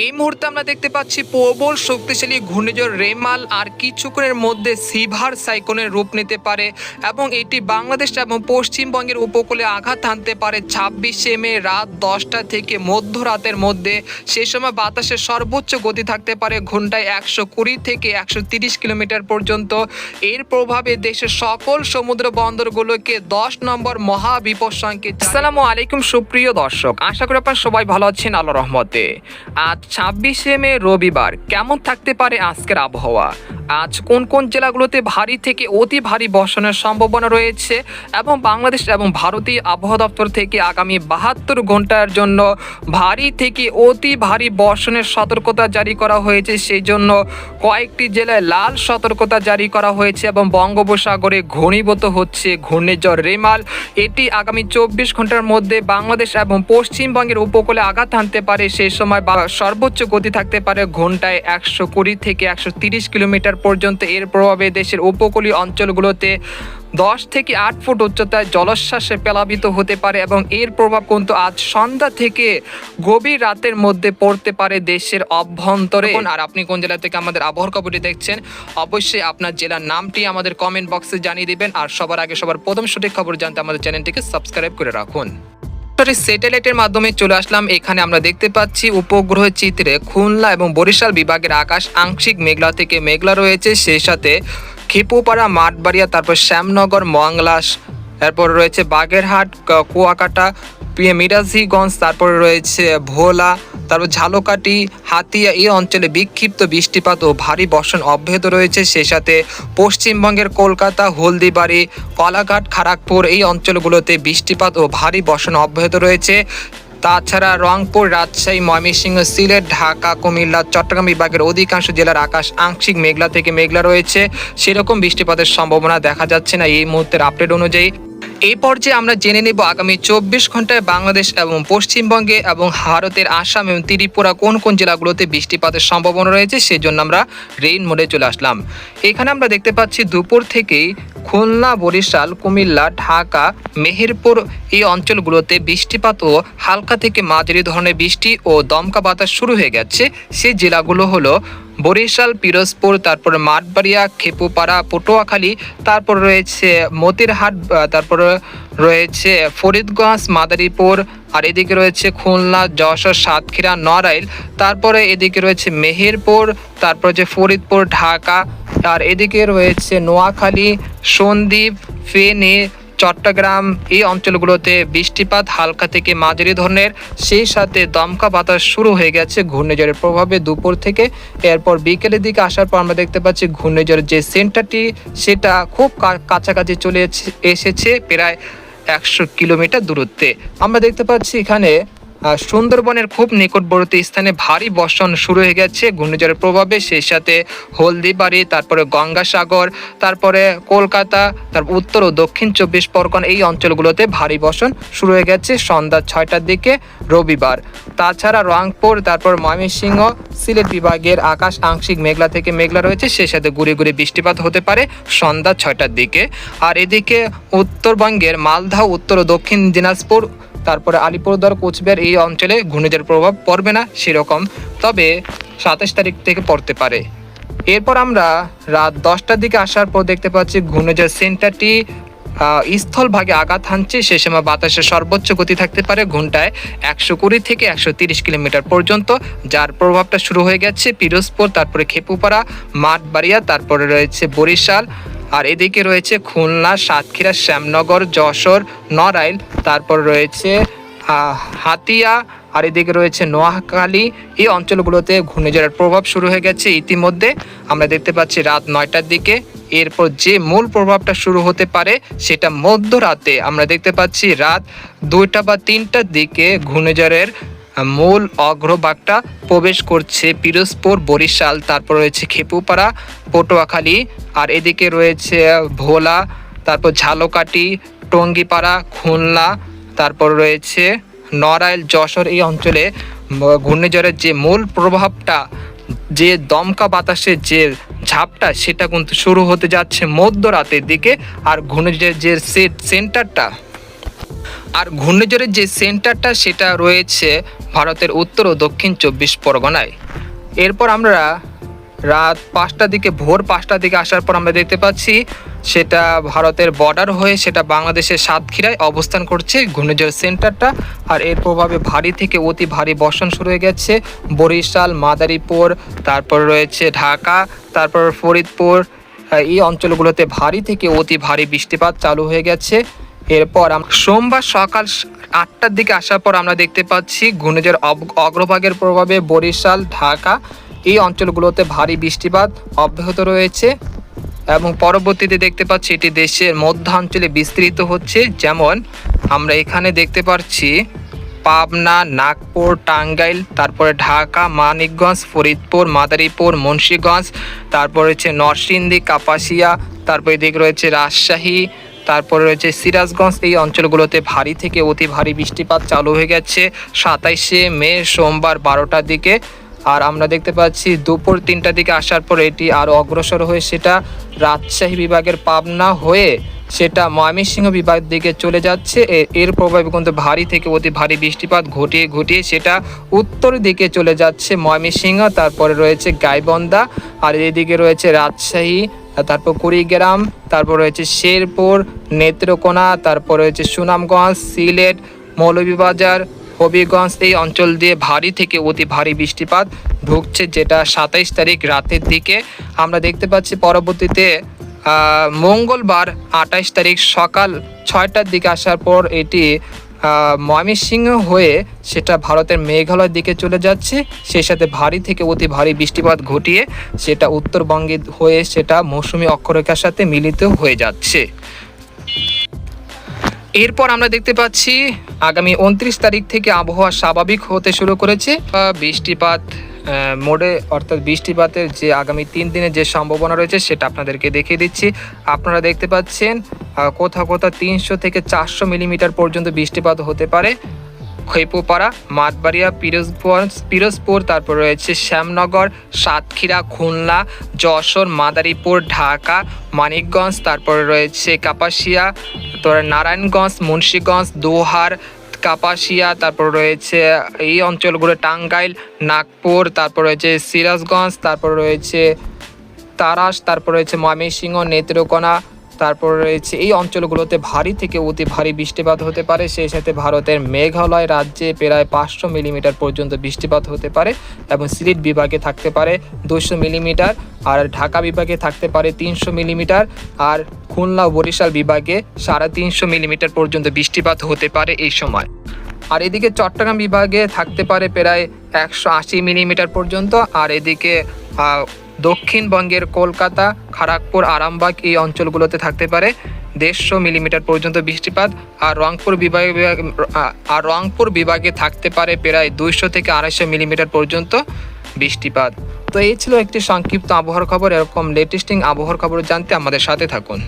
এই মুহূর্তে আমরা দেখতে পাচ্ছি প্রবল শক্তিশালী ঘূর্ণিঝড় রেমাল আর কিছুক্ষণের মধ্যে সিভার সাইকোনের রূপ নিতে পারে এবং এটি বাংলাদেশ এবং পশ্চিমবঙ্গের উপকূলে আঘাত হানতে পারে। ছাব্বিশে মে রাত দশটা থেকে মধ্যরাতের মধ্যে সেই সময় বাতাসের সর্বোচ্চ গতি থাকতে পারে ঘন্টায় একশো কুড়ি থেকে একশো তিরিশ কিলোমিটার পর্যন্ত। এর প্রভাবে দেশের সকল সমুদ্র বন্দরগুলোকে দশ নম্বর মহা বিপদ সংকেত আসসালামু আলাইকুম সুপ্রিয় দর্শক, আশা করি আপনার সবাই ভালো আছেন আল্লাহ রহমতে। আজ ছাব্বিশে মে রবিবার কেমন থাকতে পারে আজকের আবহাওয়া? আজ কোন কোন জেলাগুলোতে ভারী থেকে অতি ভারী বর্ষণের সম্ভাবনা রয়েছে এবং বাংলাদেশ এবং ভারতীয় আবহাওয়া দপ্তর থেকে আগামী বাহাত্তর ঘণ্টার জন্য ভারী থেকে অতি ভারী বর্ষণের সতর্কতা জারি করা হয়েছে। সেই জন্য কয়েকটি জেলায় লাল সতর্কতা জারি করা হয়েছে এবং বঙ্গোপসাগরে ঘনীভূত হচ্ছে ঘূর্ণিঝড় রেমাল। এটি আগামী চব্বিশ ঘণ্টার মধ্যে বাংলাদেশ এবং পশ্চিমবঙ্গের উপকূলে আঘাত হানতে পারে। সেই সময় সর্বোচ্চ গতি থাকতে পারে ঘন্টায় একশো কুড়ি থেকে একশো তিরিশ কিলোমিটার পর্যন্ত এর প্রভাবে দেশের উপকূলীয় অঞ্চলগুলোতে দশ থেকে আট ফুট উচ্চতায় জলোচ্ছ্বাসে প্লাবিত হতে পারে এবং এর প্রভাব কিন্তু আজ সন্ধ্যা থেকে গভীর রাতের মধ্যে পড়তে পারে দেশের অভ্যন্তরে। আর আপনি কোন জেলা থেকে আমাদের আবহাওয়ার খবরটি দেখছেন, অবশ্যই আপনার জেলার নামটি আমাদের কমেন্ট বক্সে জানিয়ে দিবেন, আর সবার আগে সবার প্রথম সঠিক খবর জানতে আমাদের চ্যানেলটিকে সাবস্ক্রাইব করে রাখুন। সরাসরি স্যাটেলাইটের মাধ্যমে চলে আসলাম। এখানে আমরা দেখতে পাচ্ছি উপগ্রহ চিত্রে খুলনা এবং বরিশাল বিভাগের আকাশ, আংশিক মেঘলা থেকে মেঘলা রয়েছে। সেই সাথে খেপুপাড়া, মাঠবাড়িয়া, তারপর শ্যামনগর মংলাস তারপর রয়েছে বাগেরহাট কুয়াকাটা মিরাজিগঞ্জ, তারপর রয়েছে ভোলা তারপর ঝালকাটি হাতিয়া এই অঞ্চলে বিক্ষিপ্ত বৃষ্টিপাত ও ভারী বর্ষণ অব্যাহত রয়েছে। সেই সাথে পশ্চিমবঙ্গের কলকাতা, হলদিবাড়ি কলাঘাট খড়গপুর এই অঞ্চলগুলোতে বৃষ্টিপাত ও ভারী বর্ষণ অব্যাহত রয়েছে। তাছাড়া রংপুর, রাজশাহী, ময়মনসিংহ, সিলেট, ঢাকা, কুমিল্লা, চট্টগ্রাম বিভাগের অধিকাংশ জেলার আকাশ আংশিক মেঘলা থেকে মেঘলা রয়েছে। সেরকম বৃষ্টিপাতের সম্ভাবনা দেখা যাচ্ছে না এই মুহূর্তের আপডেট অনুযায়ী। এই পর্যায়ে আমরা জেনে নেব আগামী চব্বিশ ঘন্টায় বাংলাদেশ এবং পশ্চিমবঙ্গে এবং ভারতের আসাম এবং ত্রিপুরা কোন কোন জেলাগুলোতে বৃষ্টিপাতের সম্ভাবনা রয়েছে, সেজন্য আমরা রেইন মোডে চলে আসলাম। এখানে আমরা দেখতে পাচ্ছি দুপুর থেকেই খুলনা, বরিশাল, কুমিল্লা, ঢাকা, মেহেরপুর এই অঞ্চলগুলোতে বৃষ্টিপাত ও হালকা থেকে মাঝারি ধরনের বৃষ্টি ও দমকা বাতাস শুরু হয়ে গেছে। সেই জেলাগুলো হলো বরিশাল, পিরোজপুর, তারপর মাঠবাড়িয়া, খেপুপাড়া, পটুয়াখালী, তারপর রয়েছে মতিরহাট তারপর রয়েছে ফরিদগঞ্জ, মাদারীপুর, আর এদিকে রয়েছে খুলনা, যশোর, সাতক্ষীরা, নড়াইল, তারপরে এদিকে রয়েছে মেহেরপুর, তারপর যে ফরিদপুর, ঢাকা, আর এদিকে রয়েছে নোয়াখালী, সন্দ্বীপ, ফেনী চট্টগ্রাম এই অঞ্চলগুলোতে বৃষ্টিপাত হালকা থেকে মাঝারি ধরনের। সেই সাথে দমকা বাতাস শুরু হয়ে গেছে ঘূর্ণিঝড়ের প্রভাবে দুপুর থেকে। এরপর বিকেলের দিকে আসার পর আমরা দেখতে পাচ্ছি ঘূর্ণিঝড়ের যে সেন্টারটি, সেটা খুব কাছাকাছি চলে এসেছে প্রায় একশো কিলোমিটার দূরত্বে। আমরা দেখতে পাচ্ছি এখানে সুন্দরবনের খুব নিকটবর্তী স্থানে ভারী বর্ষণ শুরু হয়ে গেছে। ঘূর্ণিঝড়ের প্রভাবে সেই সাথে হলদিবাড়ি, তারপরে গঙ্গাসাগর, তারপরে কলকাতা, তার উত্তর ও দক্ষিণ চব্বিশ পরগনা এই অঞ্চলগুলোতে ভারী বর্ষণ শুরু হয়ে গেছে সন্ধ্যা ছয়টার দিকে রবিবার। তাছাড়া রংপুর, তারপর ময়মনসিংহ, সিলেট বিভাগের আকাশ আংশিক মেঘলা থেকে মেঘলা রয়েছে, সেই সাথে গুড়ি গুড়ি বৃষ্টিপাত হতে পারে সন্ধ্যা ছয়টার দিকে। আর এদিকে উত্তরবঙ্গের মালদহ, উত্তর ও দক্ষিণ দিনাজপুর তারপরে আলিপুরদুয়ার, কোচবিহার এই অঞ্চলে ঘূর্ণিঝড়ের প্রভাব পড়বে না সেরকম, তবে সাতাশ তারিখ থেকে পড়তে পারে। এরপর আমরা রাত দশটার দিকে আসার পর দেখতে পাচ্ছি ঘূর্ণিঝড় সেন্টারটি স্থলভাগে আঘাত হানছে। সে সময় বাতাসের সর্বোচ্চ গতি থাকতে পারে ঘন্টায় একশো কুড়ি থেকে একশো তিরিশ কিলোমিটার পর্যন্ত, যার প্রভাবটা শুরু হয়ে গেছে পিরোজপুর, তারপরে খেপুপাড়া, মাঠবাড়িয়া, তারপরে রয়েছে বরিশাল। আর এদিকে রয়েছে খুলনা, সাতক্ষীরা, শ্যামনগর, যশোর, নড়াইল, তারপর রয়েছে হাতিয়া, আর এদিকে রয়েছে নোয়াখালী। এই অঞ্চলগুলোতে ঘূর্ণিঝড়ের প্রভাব শুরু হয়ে গেছে ইতিমধ্যে। আমরা দেখতে পাচ্ছি রাত নয়টার দিকে। এরপর যে মূল প্রভাবটা শুরু হতে পারে সেটা মধ্যরাতে আমরা দেখতে পাচ্ছি রাত দুইটা বা তিনটার দিকে ঘূর্ণিঝড়ের মূল অগ্রভাগটা প্রবেশ করছে পিরোজপুর, বরিশাল, তারপর রয়েছে খেপুপাড়া, পটুয়াখালী, আর এদিকে রয়েছে ভোলা, তারপর ঝালকাটি টঙ্গিপাড়া, খুলনা, তারপর রয়েছে নড়াইল, যশোর এই অঞ্চলে ঘূর্ণিঝড়ের যে মূল প্রভাবটা, যে দমকা বাতাসের যে ঝাপটা, সেটা কিন্তু শুরু হতে যাচ্ছে মধ্যরাতের দিকে, আর ঘূর্ণিঝড়ের যে সেন্টারটা আর ঘূর্ণিঝড়ের যে সেন্টারটা সেটা রয়েছে ভারতের উত্তর ও দক্ষিণ চব্বিশ পরগনায়। এরপর আমরা রাত পাঁচটার দিকে, ভোর পাঁচটার দিকে আসার পর আমরা দেখতে পাচ্ছি সেটা ভারতের বর্ডার হয়ে সেটা বাংলাদেশের সাতক্ষীরায় অবস্থান করছে ঘূর্ণিঝড় সেন্টারটা। আর এর প্রভাবে ভারী থেকে অতি ভারী বর্ষণ শুরু হয়ে গেছে। বরিশাল, মাদারীপুর, তারপর রয়েছে ঢাকা, তারপর ফরিদপুর এই অঞ্চলগুলোতে ভারী থেকে অতি ভারী বৃষ্টিপাত চালু হয়ে গেছে। এরপর সোমবার সকাল আটটার দিকে আসার পর আমরা দেখতে পাচ্ছি ঘূর্ণিঝড় অগ্রভাগের প্রভাবে বরিশাল, ঢাকা এই অঞ্চলগুলোতে ভারী বৃষ্টিপাত অব্যাহত রয়েছে এবং পরবর্তীতে দেখতে পাচ্ছি এটি দেশের মধ্যাঞ্চলে বিস্তৃত হচ্ছে। যেমন আমরা এখানে দেখতে পাচ্ছি পাবনা, নাগপুর, টাঙ্গাইল, তারপরে ঢাকা, মানিকগঞ্জ, ফরিদপুর, মাদারীপুর, মুন্সীগঞ্জ, তারপর রয়েছে নরসিংদী, কাপাসিয়া, তারপর এদিকে রয়েছে রাজশাহী তারপরে রয়েছে সিরাজগঞ্জ। এই অঞ্চলগুলোতে ভারী থেকে অতি ভারী বৃষ্টিপাত চালু হয়ে গেছে সাতাইশে মে, সোমবার বারোটার দিকে। আর আমরা দেখতে পাচ্ছি দুপুর তিনটার দিকে আসার পর এটি আরও অগ্রসর হয়ে সেটা রাজশাহী বিভাগের পাবনা হয়ে সেটা ময়মনসিংহ বিভাগের দিকে চলে যাচ্ছে। এর প্রভাবে কিন্তু ভারী থেকে অতি ভারী বৃষ্টিপাত ঘটিয়ে ঘটিয়ে সেটা উত্তর দিকে চলে যাচ্ছে ময়মনসিংহ, তারপরে রয়েছে গাইবন্ধা, আর এদিকে রয়েছে রাজশাহী আর তারপর কুড়িগ্রাম, তারপর রয়েছে শেরপুর, নেত্রকোনা, তারপর রয়েছে সুনামগঞ্জ, সিলেট, মৌলভীবাজার, হবিগঞ্জ, এই অঞ্চল দিয়ে ভারী থেকে অতি ভারী বৃষ্টিপাত ঢুকছে যেটা সাতাইশ তারিখ রাতের দিকে। আমরা দেখতে পাচ্ছি পরবর্তীতে মঙ্গলবার আঠাইশ তারিখ সকাল ছয়টার দিকে আসার পর এটি ময়মনসিংহ হয়ে সেটা ভারতের মেঘালয়ের দিকে চলে যাচ্ছে। সেই সাথে ভারী থেকে অতি ভারী বৃষ্টিপাত ঘটিয়ে সেটা উত্তরবঙ্গে হয়ে সেটা মৌসুমি অক্ষরেখার সাথে মিলিত হয়ে যাচ্ছে। এরপর আমরা দেখতে পাচ্ছি, আগামী উনত্রিশ তারিখ থেকে আবহাওয়া স্বাভাবিক হতে শুরু করেছে। বৃষ্টিপাত মোডে অর্থাৎ বৃষ্টিপাতের যে আগামী তিন দিনের যে সম্ভাবনা রয়েছে সেটা আপনাদেরকে দেখিয়ে দিচ্ছি। আপনারা দেখতে পাচ্ছেন কোথাও কোথাও তিনশো থেকে চারশো মিলিমিটার পর্যন্ত বৃষ্টিপাত হতে পারে। খৈপুপাড়া মাঠবাড়িয়া পিরোজপুর পিরোজপুর, তারপর রয়েছে শ্যামনগর, সাতক্ষীরা, খুলনা, যশোর, মাদারীপুর, ঢাকা, মানিকগঞ্জ, তারপরে রয়েছে কাপাসিয়া, তারপরে নারায়ণগঞ্জ, মুন্সীগঞ্জ, দোহার কাপাসিয়া, তারপর রয়েছে এই অঞ্চলগুলো টাঙ্গাইল, নাগপুর, তারপর রয়েছে সিরাজগঞ্জ, তারপর রয়েছে তারাস, তারপর রয়েছে ময়মনসিংহ, নেত্রকোনা তারপর রয়েছে এই অঞ্চলগুলোতে ভারী থেকে অতি ভারী বৃষ্টিপাত হতে পারে। সেই সাথে ভারতের মেঘালয় রাজ্যে প্রায় পাঁচশো মিলিমিটার পর্যন্ত বৃষ্টিপাত হতে পারে এবং সিলেট বিভাগে থাকতে পারে দুশো মিলিমিটার, আর ঢাকা বিভাগে থাকতে পারে তিনশো মিলিমিটার, আর খুলনা বরিশাল বিভাগে সাড়ে তিনশো মিলিমিটার পর্যন্ত বৃষ্টিপাত হতে পারে এই সময়। আর এদিকে চট্টগ্রাম বিভাগে থাকতে পারে প্রায় একশো আশি মিলিমিটার পর্যন্ত, আর এদিকে দক্ষিণবঙ্গের কলকাতা খড়গপুর আরামবাগ এই অঞ্চলগুলোতে থাকতে পারে। দেড়শো মিলিমিটার পর্যন্ত বৃষ্টিপাত আর রংপুর বিভাগে আর রংপুর বিভাগে থাকতে পারে প্রায় দুইশো থেকে আড়াইশো মিলিমিটার পর্যন্ত বৃষ্টিপাত। তো এই ছিল একটি সংক্ষিপ্ত আবহাওয়ার খবর। এরকম লেটেস্টিং আবহাওয়ার খবর জানতে আমাদের সাথে থাকুন।